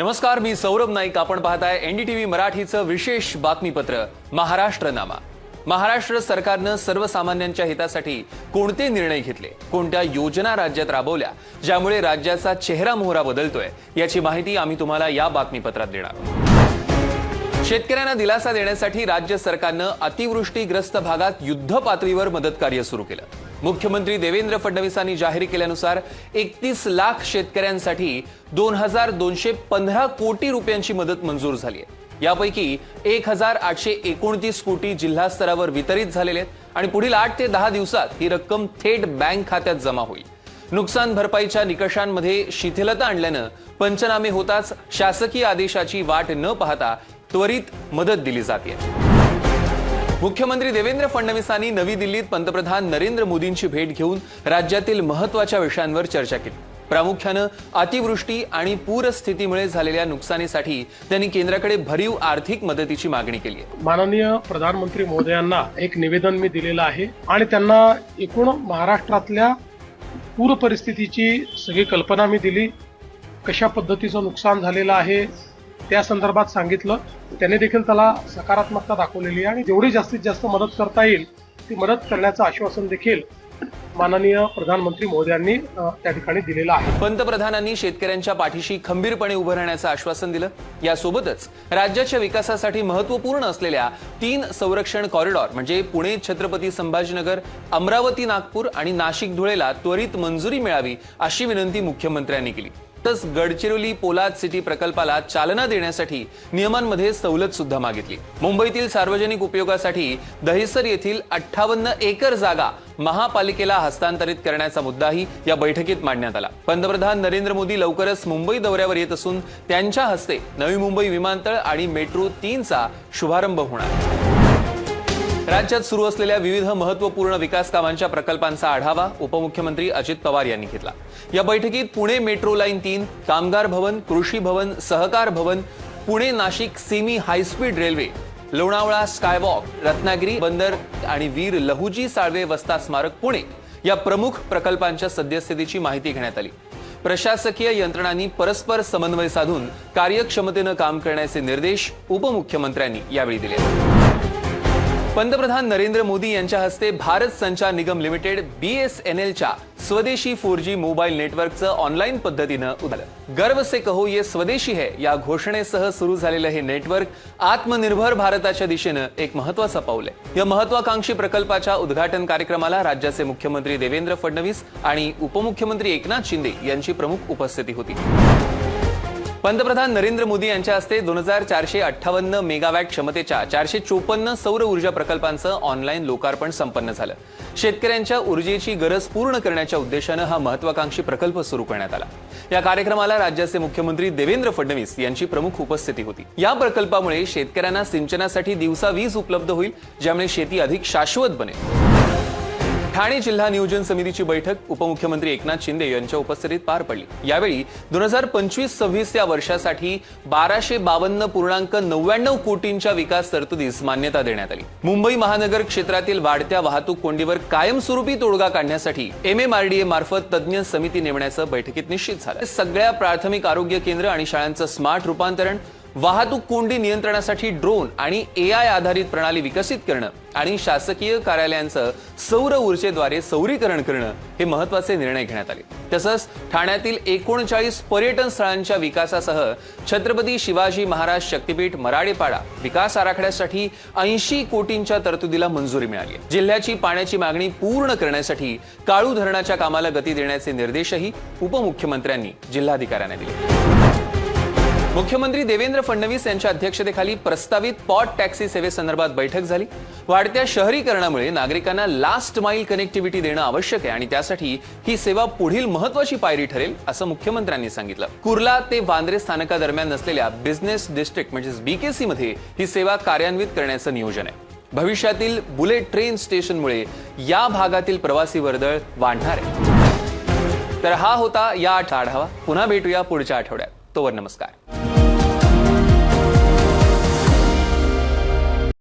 नमस्कार मी सौरभ नाईक. आपण पाहताय एनडीटीव्ही मराठीचं विशेष बातमीपत्र महाराष्ट्रनामा. महाराष्ट्र सरकारनं सर्वसामान्यांच्या हितासाठी कोणते निर्णय घेतले? कोणत्या योजना राज्यात राबवल्या? ज्यामुळे राज्याचा चेहरा मोहरा बदलतोय? याची माहिती आम्ही तुम्हाला या बातमीपत्रात देणार शेतकऱ्यांना दिलासा देण्यासाठी राज्य सरकारनं अतिवृष्टीग्रस्त भागात युद्ध पातळीवर मदत कार्य सुरू केलं. मुख्यमंत्री देवेंद्र फडणवीसांनी जाहीर केल्यानुसार एकतीस लाख शेतकऱ्यांसाठी दोन हजार दोनशे पंधरा कोटी रुपयांची मदत मंजूर झाली आहे. यापैकी एक हजार आठशे एकोणतीस कोटी जिल्हा स्तरावर वितरित झालेले आहेत आणि पुढील आठ ते दहा दिवसात ही रक्कम थेट बँक खात्यात जमा होईल. नुकसान भरपाईच्या निकषांमध्ये शिथिलता आणल्यानं पंचनामे होताच शासकीय आदेशाची वाट न पाहता त्वरित मदत दिली जाते. मुख्यमंत्री देवेंद्र फडणवीसांनी नवी दिल्लीत पंतप्रधान नरेंद्र मोदींची भेट घेऊन राज्यातील महत्त्वाच्या विषयांवर चर्चा केली. प्रामुख्यानं अतिवृष्टी आणि पूरस्थितीमुळे झालेल्या नुकसानीसाठी त्यांनी केंद्राकडे भरीव आर्थिक मदतीची मागणी केली आहे. माननीय प्रधानमंत्री महोदयांना एक निवेदन मी दिलेलं आहे आणि त्यांना एकूण महाराष्ट्रातल्या पूर परिस्थितीची सगळी कल्पना मी दिली. कशा पद्धतीचं नुकसान झालेलं आहे त्या संदर्भात सांगितलं. त्याने देखील त्याला सकारात्मकता दाखवलेली आहे आणि जेवढी जास्तीत जास्त मदत करता येईल ती मदत करण्याचं आश्वासन देखील माननीय प्रधानमंत्री महोदयांनी त्या ठिकाणी दिलेलं आहे. पंतप्रधानांनी शेतकऱ्यांच्या पाठीशी खंबीरपणे उभं राहण्याचं आश्वासन दिलं. यासोबतच राज्याच्या विकासासाठी महत्त्वपूर्ण असलेल्या तीन संरक्षण कॉरिडॉर म्हणजे पुणे छत्रपती संभाजीनगर अमरावती नागपूर आणि नाशिक धुळेला त्वरित मंजुरी मिळावी अशी विनंती मुख्यमंत्र्यांनी केली. तसंच गडचिरोली पोलाद सिटी प्रकल्पाला चालना देण्यासाठी नियमांमध्ये सवलत सुद्धा मागितली. मुंबईतील सार्वजनिक उपयोगासाठी दहिसर येथील अठ्ठावन्न एकर जागा महापालिकेला हस्तांतरित करण्याचा मुद्दाही या बैठकीत मांडण्यात आला. पंतप्रधान नरेंद्र मोदी लवकरच मुंबई दौऱ्यावर येत असून त्यांच्या हस्ते नवी मुंबई विमानतळ आणि मेट्रो तीनचा शुभारंभ होणार. राज्यात सुरू असलेल्या विविध महत्त्वपूर्ण विकास कामांच्या प्रकल्पांचा आढावा उपमुख्यमंत्री अजित पवार यांनी घेतला. या बैठकीत पुणे मेट्रो लाईन तीन कामगार भवन कृषी भवन सहकार भवन Pune Nashik semi high speed railway Lonavala skywalk Ratnagiri बंदर आणि वीर लहुजी साळवे वस्ता स्मारक पुणे या प्रमुख प्रकल्पांच्या सद्यस्थितीची माहिती घेण्यात आली. प्रशासकीय यंत्रणांनी परस्पर समन्वय साधून कार्यक्षमतेनं काम करण्याचे निर्देश उपमुख्यमंत्र्यांनी यावेळी दिले. पंतप्रधान नरेंद्र मोदी यांच्या हस्ते भारत संचार निगम लिमिटेड बीएसएनएलच्या स्वदेशी फोर जी मोबाईल नेटवर्कचं ऑनलाईन पद्धतीनं उदाहरण गर्व से कहो ये स्वदेशी है या घोषणेसह सुरू झालेलं हे नेटवर्क आत्मनिर्भर भारताच्या दिशेनं एक महत्वाचं पाऊल आहे. या महत्वाकांक्षी प्रकल्पाच्या उद्घाटन कार्यक्रमाला राज्याचे मुख्यमंत्री देवेंद्र फडणवीस आणि उपमुख्यमंत्री एकनाथ शिंदे यांची प्रमुख उपस्थिती होती. पंतप्रधान नरेंद्र मोदी यांच्या हस्ते दोन हजार चारशे अठ्ठावन्न मेगावॅट क्षमतेच्या चारशे चोपन्न सौर ऊर्जा प्रकल्पांचं ऑनलाईन लोकार्पण संपन्न झालं. शेतकऱ्यांच्या ऊर्जेची गरज पूर्ण करण्याच्या उद्देशानं हा महत्वाकांक्षी प्रकल्प सुरू करण्यात आला. या कार्यक्रमाला राज्याचे मुख्यमंत्री देवेंद्र फडणवीस यांची प्रमुख उपस्थिती होती. या प्रकल्पामुळे शेतकऱ्यांना सिंचनासाठी दिवसा वीज उपलब्ध होईल ज्यामुळे शेती अधिक शाश्वत बनेल. ठाणे जिल्हा नियोजन समितीची बैठक उपमुख्यमंत्री एकनाथ शिंदे यांच्या उपस्थितीत पार पडली. यावेळी दोन हजार पंचवीस सव्वीस या वर्षासाठी बाराशे बावन्न पूर्णांक नव्याण्णव कोटींच्या विकास तरतुदीस मान्यता देण्यात आली. मुंबई महानगर क्षेत्रातील वाढत्या वाहतूक कोंडीवर कायमस्वरूपी तोडगा काढण्यासाठी एमएमआरडीए मार्फत तज्ज्ञ समिती नेमण्याचं बैठकीत निश्चित झालं. सगळ्या प्राथमिक आरोग्य केंद्र आणि शाळांचं स्मार्ट रूपांतरण वाहतूक कोंडी नियंत्रणासाठी ड्रोन आणि ए आय आधारित प्रणाली विकसित करणं आणि शासकीय कार्यालयांचं सौर ऊर्जेद्वारे सौरीकरण करणं हे महत्त्वाचे निर्णय घेण्यात आले. तसंच ठाण्यातील एकोणचाळीस पर्यटन स्थळांच्या विकासासह छत्रपती शिवाजी महाराज शक्तीपीठ मराडेपाडा विकास आराखड्यासाठी ऐंशी कोटींच्या तरतुदीला मंजुरी मिळाली जिल्ह्याची पाण्याची मागणी पूर्ण करण्यासाठी काळू धरणाच्या कामाला गती देण्याचे निर्देशही उपमुख्यमंत्र्यांनी जिल्हाधिकाऱ्यांना दिले. मुख्यमंत्री देवेंद्र फडणवीस यांच्या अध्यक्षतेखाली प्रस्तावित पॉट टॅक्सी सेवेसंदर्भात बैठक झाली. वाढत्या शहरीकरणामुळे नागरिकांना लास्ट माईल कनेक्टिव्हिटी देणं आवश्यक आहे आणि त्यासाठी ही सेवा पुढील महत्वाची पायरी ठरेल असं मुख्यमंत्र्यांनी सांगितलं. कुर्ला ते वांद्रे स्थानकादरम्यान नसलेल्या बिझनेस डिस्ट्रिक्ट म्हणजेच बीकेसी मध्ये ही सेवा कार्यान्वित करण्याचं नियोजन आहे. भविष्यातील बुलेट ट्रेन स्टेशनमुळे या भागातील प्रवासी वर्दळ वाढणार आहे. तर हा होता या आठ आढावा. पुन्हा भेटूया पुढच्या आठवड्यात. तोवर नमस्कार.